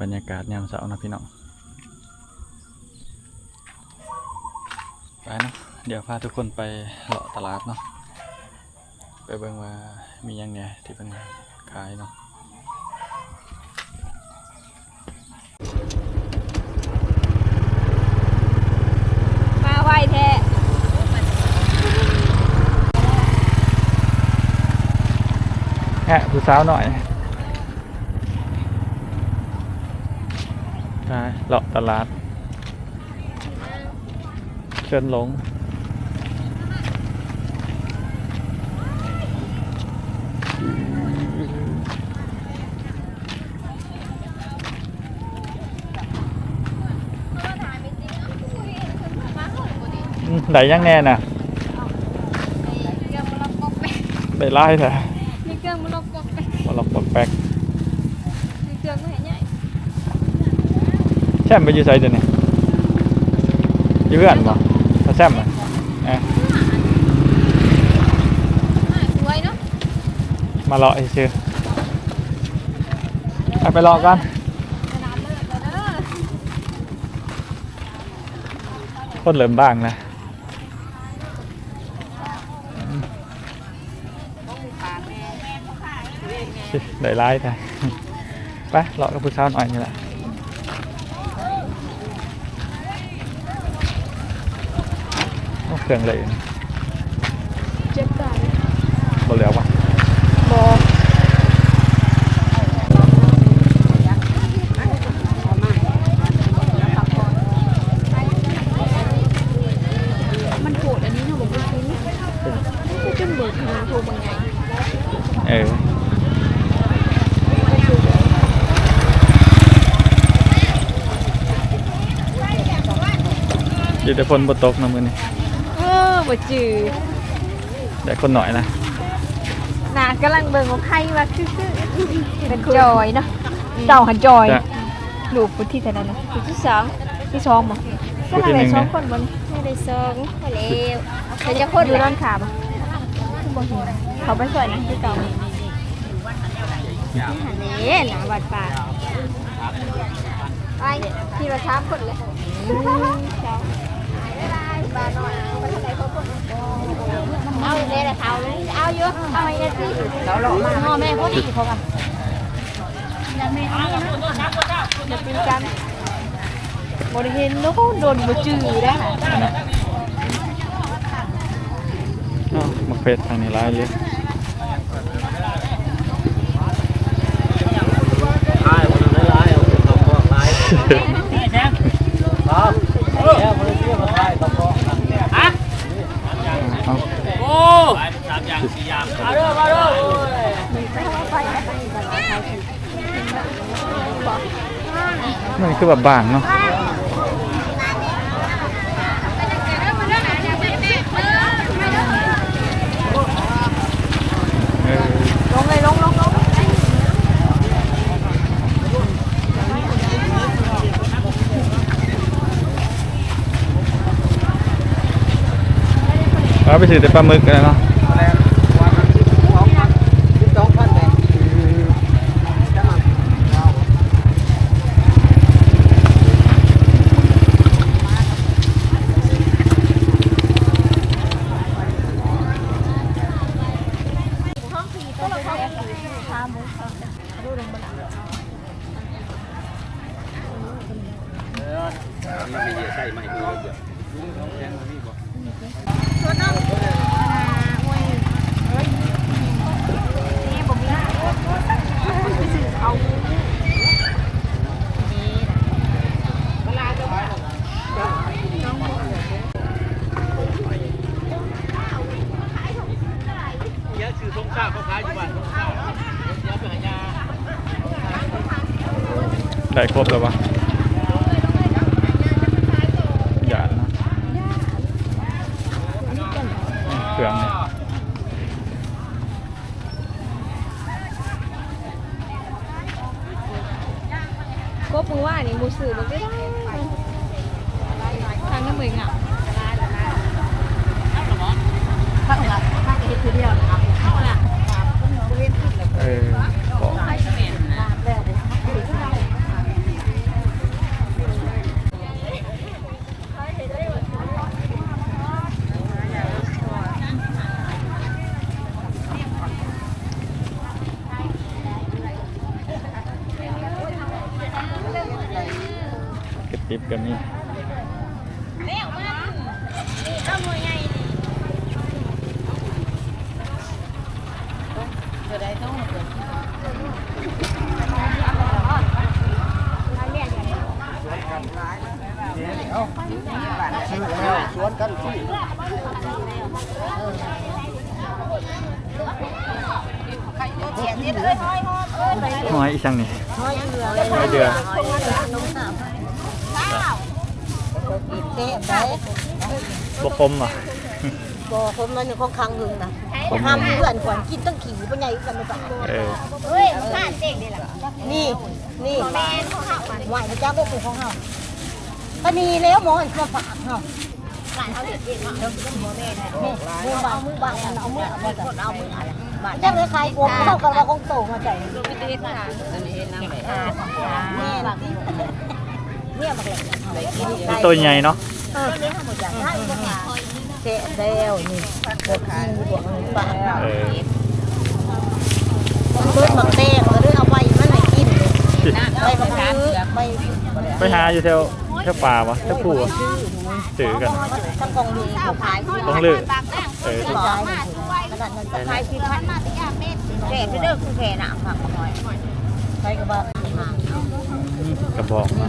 บรรยากาศยามเช้านะพี่น้องไปเนาะเดี๋ยวพาทุกคนไปเลาะตลาดเนาะไปเบิ่งว่ามีหยังไงที่เป็นขายเนาะมาไวแท้แฮะผู้สาวหน่อย ไปเลาะตลาด เชิญหลงอืมได้ยังแน่น่ะเครื่องมันล็อกกบไปได้ไล่แต่มีเครื่องมันล็อกกบไปมาลองปอกแป๊กมีเครื่องมันเห็นใหญ่ แซมไปอยู่ไสเดี๋ยวนี้อยู่เพื่อนบ่มาแซมอะเอ๊ะอ่าสวยเนาะมาเลาะชื่อไปไปเลาะกันขนเลิศแล้วเด้อคนเริ่มบ้างนะได้ไล่แต่ไปเลาะกับผู้สาวหน่อยนี่แหละโอ้ เครื่องเลยเจ็บตาบ่เหลือวะบอมันโหดอันนี้เนาะบอกว่าคุ้นไม่จนเบิกหาโทรบางไงเอออยู่แต่ฝนบ่ตกนะมื้อนี้เออ บ่จือแต่คนหน่อยนะน่ากำลังเบิ่งของใครว่าคือๆเป็นจอยเนาะเจ้าหันจอยจะลูกคนที่เท่านั้นนะคนที่สองที่สองบ่ผู้ที่หนึ่งสองเนี่ยคนบนไม่ได้ซองไปแล้วเขาจะคคนนอยู่เลยด้านขาบ่ที่บ่เห็นเขาไปสวยนะที่เก่าหันนี้หนาบัดปากไปที่ละสามคนเลยเอาเลยละเท่าเลยเอา เยอะเอาไปเลยสิเราหลอกมาพ่อแม่พอดีเขากันอย่าตีกันบริเห็นลูกโดนบ่จือได้ค่ะอันนั้นอ้าวมาเฟสทางนี้ร้ายเลยเอามันคือแบบบางเนาะลงเลยลงลงลงเอาไปถือแต่ปลาหมึกเลยเนาะ ได้ครบแล้วปะหยาดนะเครื่องเนี่ยก็มึงว่านี่มูสื่อมันไม่ได้ทางน้ำมืออะเออบอก ติบก็มี สวนกันที่ หอยอีสังนี่หอยเดือ เ ตะไปบกคมอะบ่ผมมันของคังหึงนะผมห้ามเพื่อนก่อนกินต้องขี่ปัญญากันไม่ปะเออเฮ้ยบ้านเด็กนี่แหละนี่นี่แม่เขาเข้ามาไหวพระเจ้าก็คือของเฮาก็นี่แล้วหมอมาฝากเฮาบ้านเขาเด็กเองเนาะบ่แม่นะมือบ่มือบ่เอามือเอามือเอามือบ้านจังเลยขายกวงเข้ากันว่าของโตมาใจตีค่ะอันนี้น้ำอ่าแม่ เนี่ยมาเลยตัวใหญ่เนาะเออใช่บ่ค่ะเตล้วนี่เกิดกินบวกมือปลาเออเบิดหมักแตงก็เลยเอาไว้มาให้กินไปบักคือไปไปหาอยู่แถวแถวป่าวะแถวผู้อะซื้อกันทั้งกองดีเขาขายต้องเลือกเออขายขาดนั้นก็ขายที่พันมาติยาเม็ดแก่ที่เด้อคือแก่น่ะผักหน่อยใครก็บ่กระบอกมา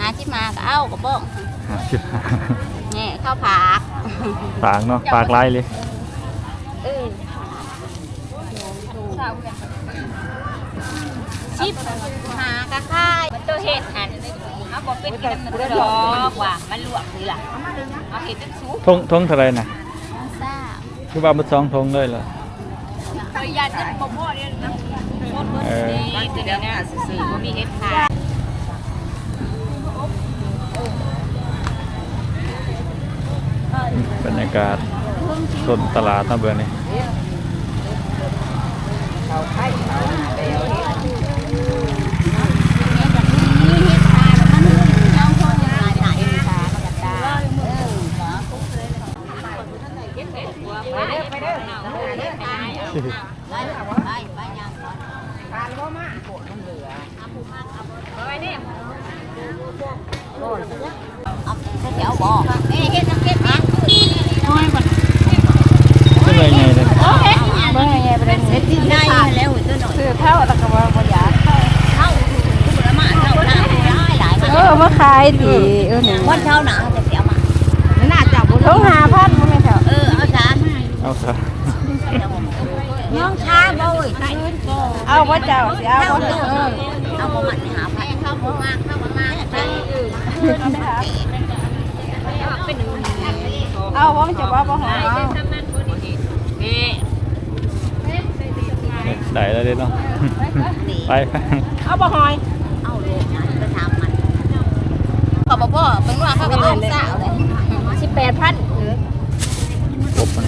หาที่มาก็เอากระบอกห้าสิบห้านี่ข้าวผักฝากเนาะฝากไล่เลยเออชิปหากระค่ายมันตัวเห็ดอันเอาบอกเป็นกินมันตัวดอกว่ามันลวกนี่ล่ะเอาเห็ดเป็นซุปทงทงเท่าไหรน่ะซ่าคือว่ามันสองทงเลยเหรอเคยยันจะบ่พ่อเนี่ยนะชดเบิ่งเออนี่ตัวนี้นะซื่อๆบ่มีเห็ดขาย บรรยากาศสนตลาดนะเบื่อนี่เดี๋ยวบอกเอ้เฮ็ดน้ำเฮ็ดนะ ขึ้นเลยไงเลย โอ เคเบิ่งไงบ่ได้เฮ็ดที่ได้แล้วตัวหน่อยคือเท่าแล้วก็ว่าบ่อยากเท่าคือบ่มาเท่าหน้าได้หลายเออมาขายดีเออหนึ่งวันเท่าหน้าจะเสียมาน่าจะบ่ต้องหาพันบ่แม่นแถวเออเอาซะเอาซะน้องช้าบ่เว้ยเอาบ่าเจ้าเสิเอาเอาบ่เออเอาบ่มันหาพันเข้าบ่มากเข้าบ่มากไปเป็นเอาบ่าจะว่าบ่หาเอานี่ ได้แล้วเด้เนาะ ไปไปเอาบ่หอย เอาโลกนะไปถามมันก็บ่พ่อเป็นว่าเขาก็ต้องสาวเลย18,000เออครบมัน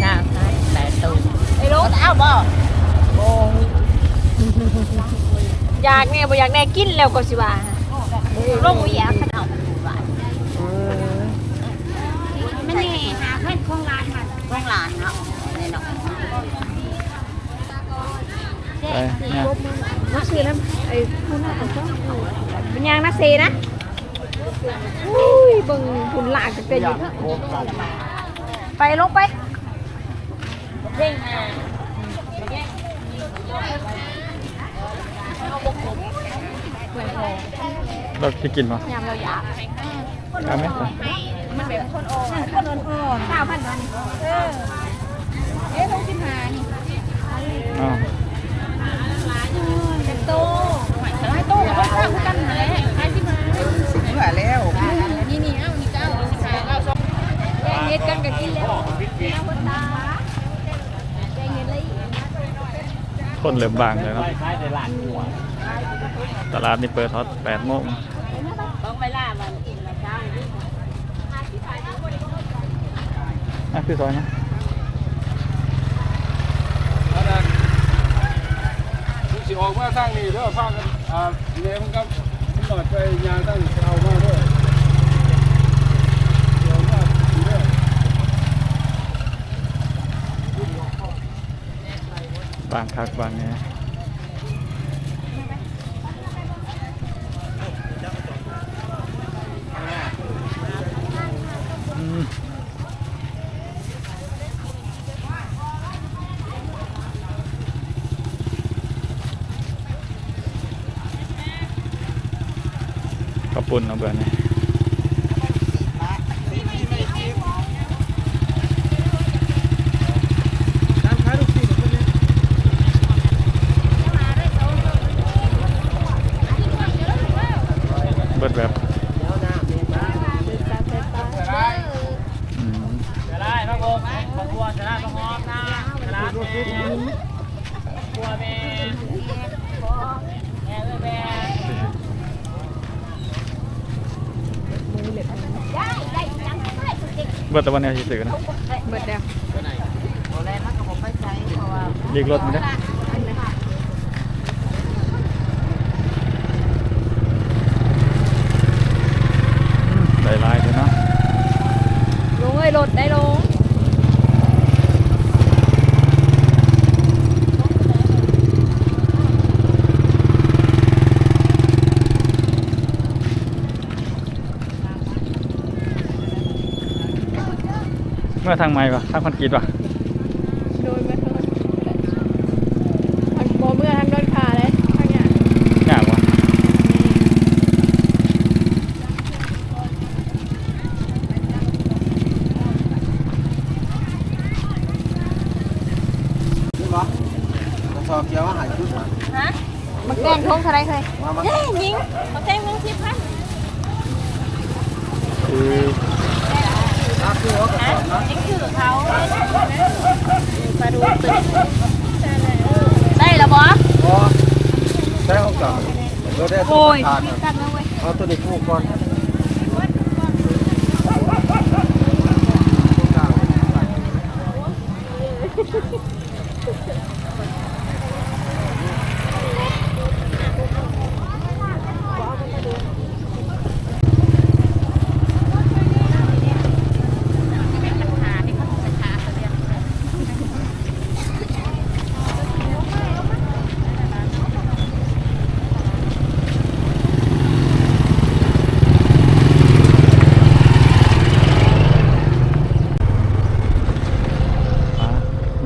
ใช่แต่ตูไอ้รู้เอาบ่อยากแน่บ่อยากแน่กินแล้วก็สิว่าลงบ่อยากเอาบาทไม่แน่หาเพื่อนของร้านมันของร้านเนาะแน่นอน ไปเนี่ย บ่ ซื้อน้ำไอ้ผู้น่าก็ต้องเป็นยางนักเซนะอุ้ยเบิ่งพุ่นหลากจะเป็นอยู่เถอะไปลงไปเราจะกินมั้ยยามเราอยากเอาไหมมันแบบคนอ่อนคนอ่อนข้าวพันวันเออเอ๊ะต้องกินหานี่อ้าวเป็นโตให้ โตกับข้าวกันหาให้ที่มาเหลือแล้วนี่นี่เอ้านี่เจ้าสิบเอาสองแกงเฮ็ดกันก็กินแล้วน้ำคนตาแกงเฮ็ดเลยคนเหลือบางเลยเนาะตลาดนี่เปิดทอด8โมงต้องไปล่ามันกินแล้วเช้าอะคือซอยนะผมสิออกมาทางนี้เด้อฟังกัน อ่าเลี้ยงกับผมหลอดไปยางตั้งเอามาด้อเดี๋ยวมาเด้อบางคักบางเนี่ย ขอบคุณนะเบื่อนี่ เบิดแบบอืม จะได้พระองค์พระบัวจะได้พระหอมนะจะได้แม่บัวแม่แม่เอ้ยแม่ เบิดแต่วันนี้ที่สื่อนะเบิดแล้วเรียกรถมาได้ได้ลายเลยนะลงเลยรถได้ลง มื่อทางไม้ปะทางคอนกรีตปะโดนมาทางทางบ่เมื่อทางโดนขาเลยทางเนี้ยยากวะชอบเกี่ยวว่าหายชุดมามันแกล้งทงเท่าไรเคยมามาเฮ้ยยิงเขาแจ้งมึงสิพัน คือ อาคือว่ากระสอบนะยิงคือเขามาดูตึกได้แล้วบ่พอใช้ห้องจับเราได้ตัวทานเอาตัวนี้คู่ก่อน อะ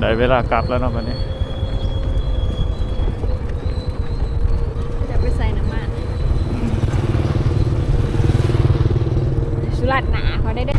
ได้ เวลากลับแล้วเนาะวันนี้จะไปใส่น้ำมันสุรัตน์หนาเขาได้ได้